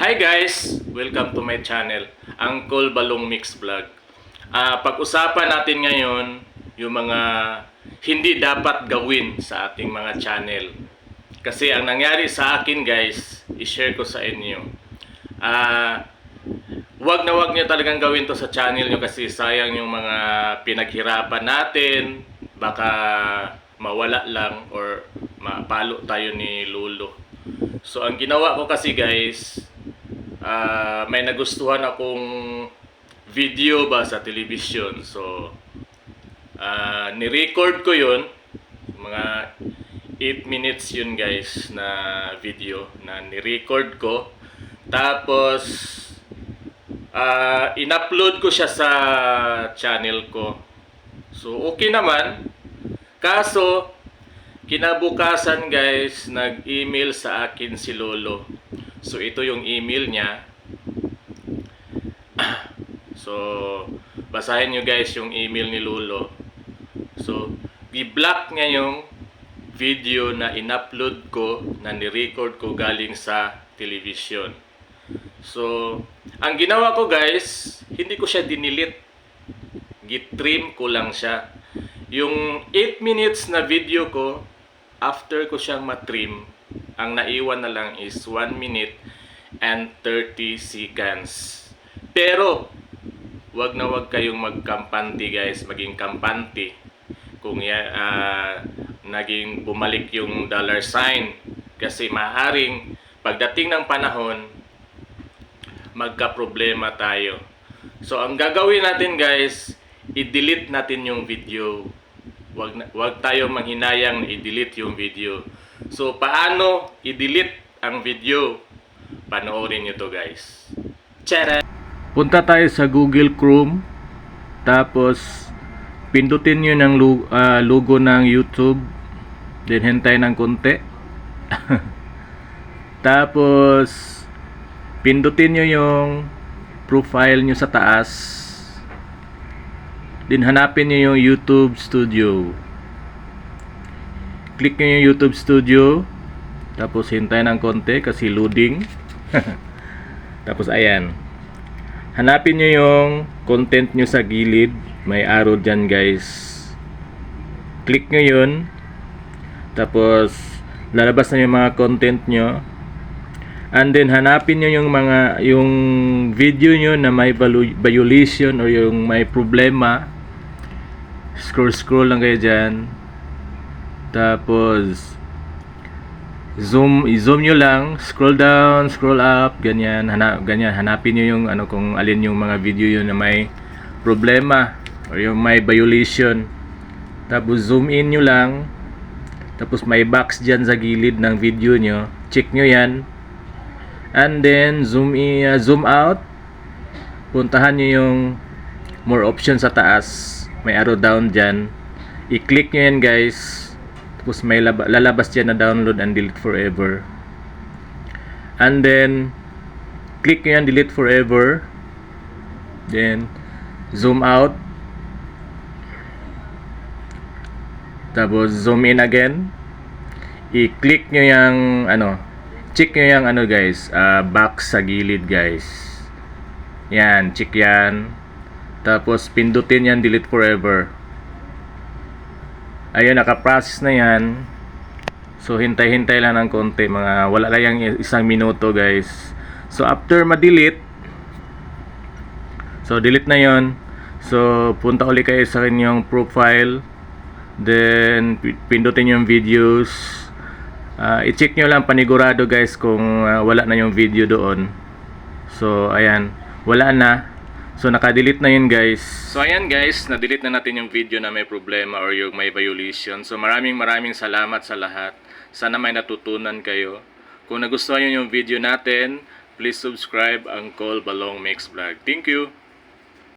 Hi guys! Welcome to my channel, Uncle Balong Mix Vlog. Ah, pag-usapan natin ngayon yung mga hindi dapat gawin sa ating mga channel. Kasi ang nangyari sa akin guys, i-share ko sa inyo. Ah, wag na wag niyo talagang gawin to sa channel niyo kasi sayang yung mga pinaghirapan natin. Baka mawala lang or mapalo tayo ni Lolo. So ang ginawa ko kasi guys, ah, may nagustuhan akong video ba sa television. So ah, ni-record ko 'yon mga 8 minutes yun guys na video na ni-record ko. Tapos ah in-upload ko siya sa channel ko. So okay naman. Kaso kinabukasan guys, nag-email sa akin si Lolo. So ito yung email niya. So basahin nyo guys yung email ni Lolo. So i-block niya yung video na in-upload ko na ni-record ko galing sa television. So, ang ginawa ko guys, hindi ko siya dinilit. Gitrim ko lang siya. Yung 8 minutes na video ko, after ko siyang matrim, ang naiwan na lang is 1 minute and 30 seconds. Pero, wag na wag kayong magkampante guys, maging kampante. Kung ya, ah, naging bumalik yung dollar sign. Kasi maaring pagdating ng panahon, magka-problema tayo. So, ang gagawin natin guys, i-delete natin yung video. Wag, na, wag tayo manghinayang na i-delete yung video. So, paano i-delete ang video? Panoorin nyo to guys. Tara! Punta tayo sa Google Chrome. Tapos, pindutin nyo ng lu- ah, logo ng YouTube. Then, hintay ng konti. Tapos, pindutin nyo yung profile nyo sa taas. Then hanapin nyo yung YouTube Studio. Click nyo yung YouTube Studio. Tapos hintay ng konti kasi loading. Tapos ayan. Hanapin nyo yung content nyo sa gilid. May arrow dyan guys. Click nyo yun. Tapos lalabas na yung mga content nyo. And then hanapin niyo yung mga yung video niyo na may violation or yung may problema. Scroll scroll lang kayo diyan. Tapos zoom i-zoom niyo lang, scroll down, scroll up, ganyan, hanap ganyan, hanapin niyo yung ano kung alin yung mga video yun na may problema or yung may violation. Tapos zoom in niyo lang. Tapos may box diyan sa gilid ng video niyo. Check niyo 'yan and then zoom in, uh, zoom out puntahan nyo yung more options sa taas may arrow down dyan. I-click nyo yan guys. Tapos may laba, lalabas dyan na download and delete forever. And then click nyo yan delete forever. Then zoom out. Tapos zoom in again. I-click nyo yung ano check nyo yung ano guys ah, box sa gilid guys. Yan check yan tapos pindutin yan delete forever ayun naka-process na yan so hintay-hintay lang ng konti mga wala lang yung isang minuto guys so after ma-delete so delete na yon so punta uli kayo sa inyong profile then pi- pindutin yung videos Ah, i-check nyo lang panigurado guys kung ah, wala na yung video doon. So, ayan. Wala na. So, naka-delete na yun guys. So, ayan guys. Na-delete na natin yung video na may problema or yung may violation. So, maraming maraming salamat sa lahat. Sana may natutunan kayo. Kung nagustuhan nyo yung video natin, please subscribe Uncle Balong Mix Vlog. Thank you!